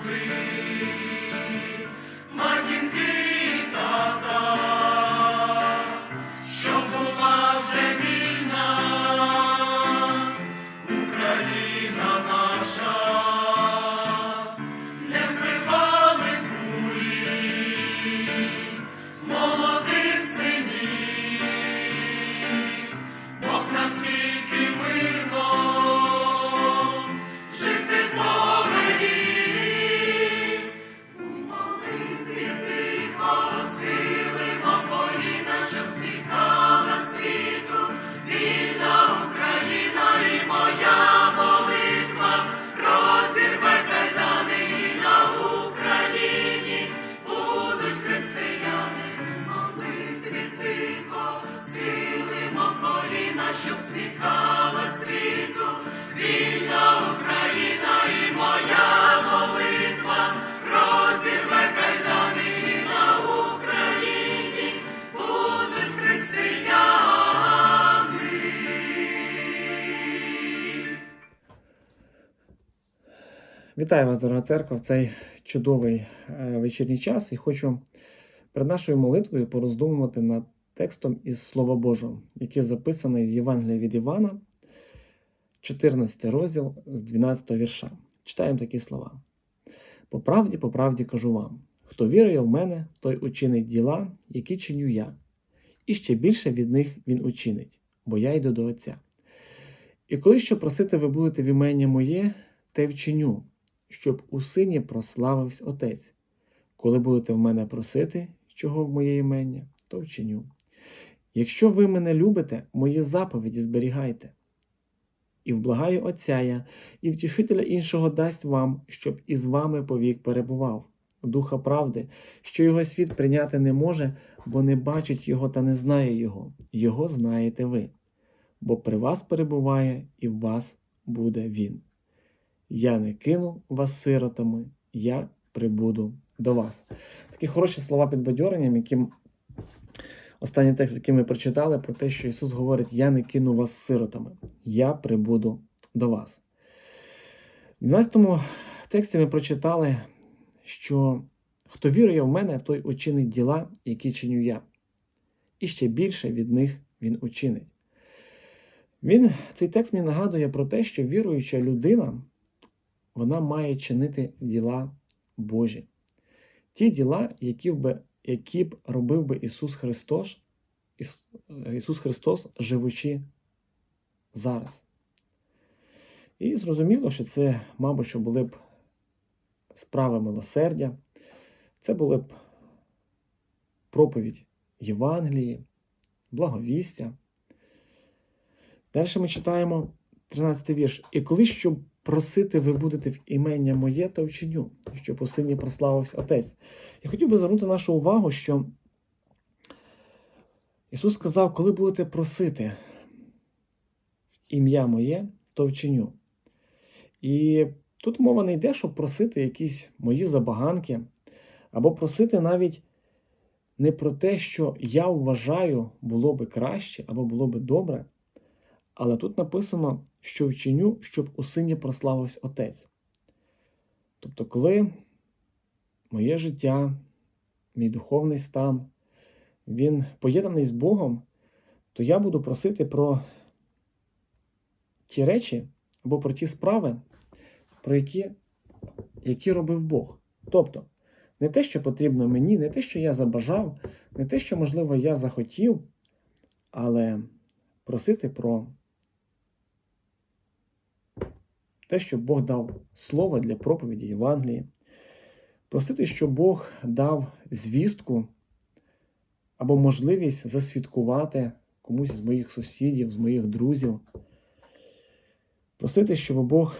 free. Вітаю вас, дорога церква, в цей чудовий е, вечірній час і хочу перед нашою молитвою пороздумувати над текстом із Слова Божого, який записаний в Євангелії від Івана, 14 розділ з 12 вірша. Читаємо такі слова. По правді, по правді кажу вам: хто вірує в мене, той учинить діла, які чиню я, і ще більше від них він учинить, бо я йду до Отця. І коли що просити ви будете в імення моє, те вчиню, щоб у сині прославився Отець. Коли будете в мене просити, чого в моє імення, то вчиню. Якщо ви мене любите, мої заповіді зберігайте. І вблагаю Отця я, і втішителя іншого дасть вам, щоб із вами повік перебував, Духа правди, що його світ прийняти не може, бо не бачить його та не знає його. Його знаєте ви, бо при вас перебуває і в вас буде він. Я не кину вас сиротами, я прибуду до вас. Такі хороші слова підбадьоренням, яким останній текст, який ми прочитали, про те, що Ісус говорить: Я не кину вас сиротами, я прибуду до вас. В 12 тексті ми прочитали, що хто вірує в мене, той учинить діла, які чиню я. І ще більше від них він учинить. Він, Цей текст мені нагадує про те, що віруюча людина вона має чинити діла Божі. Ті діла, які б, які б робив би Ісус Христос, Ісус Христос, живучи зараз. І зрозуміло, що це, мабуть, що були б справи милосердя, це були б проповідь Євангелії, благовістя. Далі ми читаємо 13 вірш. І коли щоб просити ви будете в імення моє, то вчиню, щоб у сині прославився Отець. Я хотів би звернути нашу увагу, що Ісус сказав, коли будете просити ім'я моє, то вчиню. І тут мова не йде, щоб просити якісь мої забаганки, або просити навіть не про те, що я вважаю було би краще або було би добре. Але тут написано, що вчиню, щоб у сині прославився Отець. Тобто, коли моє життя, мій духовний стан, він поєднаний з Богом, то я буду просити про ті речі або про ті справи, про які, які робив Бог. Тобто, не те, що потрібно мені, не те, що я забажав, не те, що, можливо, я захотів, але просити про те, що Бог дав слово для проповіді Євангелії, просити, щоб Бог дав звістку або можливість засвідкувати комусь з моїх сусідів, з моїх друзів. Просити, щоб Бог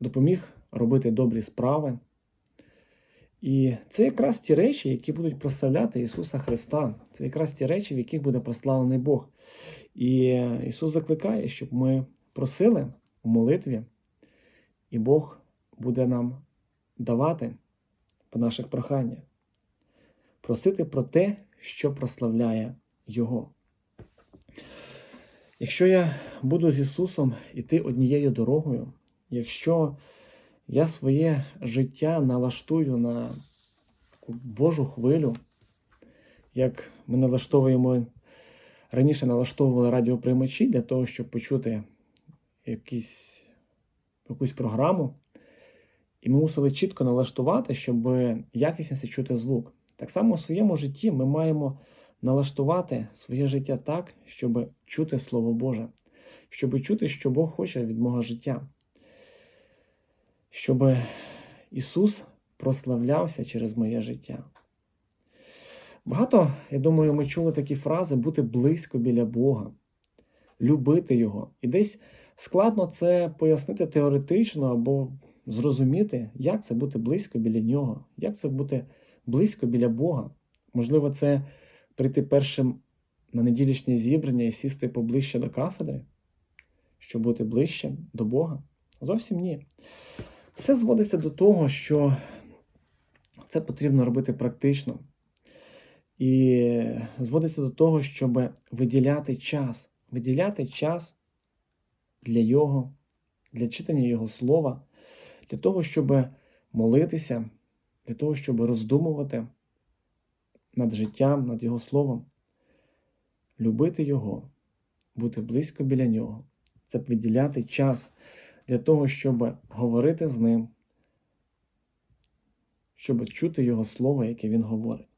допоміг робити добрі справи. І це якраз ті речі, які будуть прославляти Ісуса Христа. Це якраз ті речі, в яких буде прославлений Бог. І Ісус закликає, щоб ми просили в молитві, і Бог буде нам давати по наших проханнях. Просити про те, що прославляє Його. Якщо я буду з Ісусом іти однією дорогою, якщо я своє життя налаштую на Божу хвилю, як ми налаштовуємо раніше налаштовували радіоприймачі для того, щоб почути якісь, якусь програму, і ми мусили чітко налаштувати, щоб якісніше чути звук. Так само у своєму житті ми маємо налаштувати своє життя так, щоб чути Слово Боже, щоб чути, що Бог хоче від мого життя, щоб Ісус прославлявся через моє життя. Багато, я думаю, ми чули такі фрази бути близько біля Бога, любити Його. І десь складно це пояснити теоретично або зрозуміти, як це бути близько біля Нього, як це бути близько біля Бога. Можливо, це прийти першим на неділішнє зібрання і сісти поближче до кафедри, щоб бути ближче до Бога? Зовсім ні. Все зводиться до того, що це потрібно робити практично. І зводиться до того, щоб виділяти час, виділяти час для Його, для читання Його слова, для того, щоб молитися, для того, щоб роздумувати над життям, над Його словом, любити Його, бути близько біля Нього. Це виділяти час для того, щоб говорити з ним, щоб чути Його слово, яке Він говорить.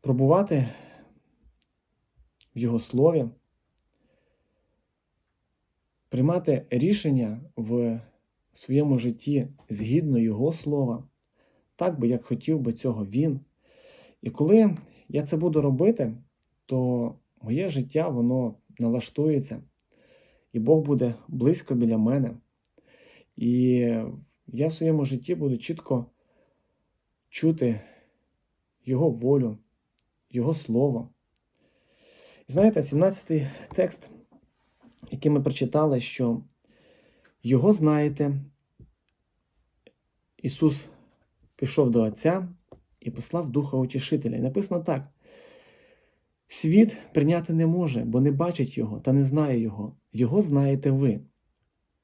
Пробувати Його слові, приймати рішення в своєму житті згідно Його слова, так би, як хотів би цього Він. І коли я це буду робити, то моє життя воно налаштується, і Бог буде близько біля мене. І я в своєму житті буду чітко чути Його волю, Його слово. Знаєте, 17-й текст, який ми прочитали, що Його знаєте, Ісус пішов до Отця і послав Духа Утішителя. І написано так: світ прийняти не може, бо не бачить Його та не знає Його. Його знаєте ви,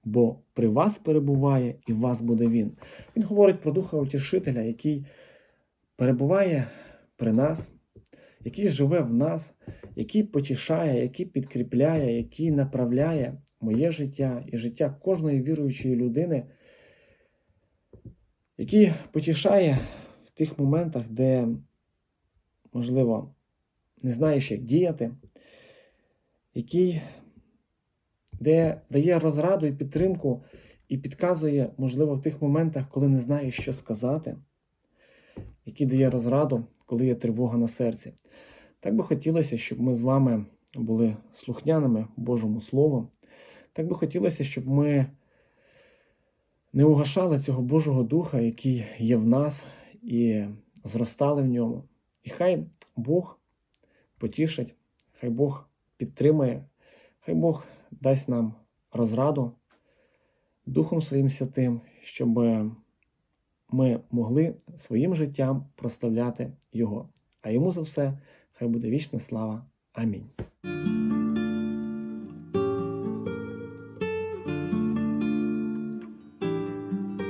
бо при вас перебуває і в вас буде Він. Він говорить про Духа Утішителя, який перебуває при нас, який живе в нас, який потішає, який підкріпляє, який направляє моє життя і життя кожної віруючої людини, який потішає в тих моментах, де, можливо, не знаєш, як діяти, який де дає розраду і підтримку, і підказує, можливо, в тих моментах, коли не знаєш, що сказати, який дає розраду, коли є тривога на серці. Так би хотілося, щоб ми з вами були слухняними Божому Слову. Так би хотілося, щоб ми не угашали цього Божого Духа, який є в нас, і зростали в ньому. І хай Бог потішить, хай Бог підтримає, хай Бог дасть нам розраду Духом Своїм Святим, щоб ми могли своїм життям прославляти Його. А йому за все Хай буде вічна слава. Амінь.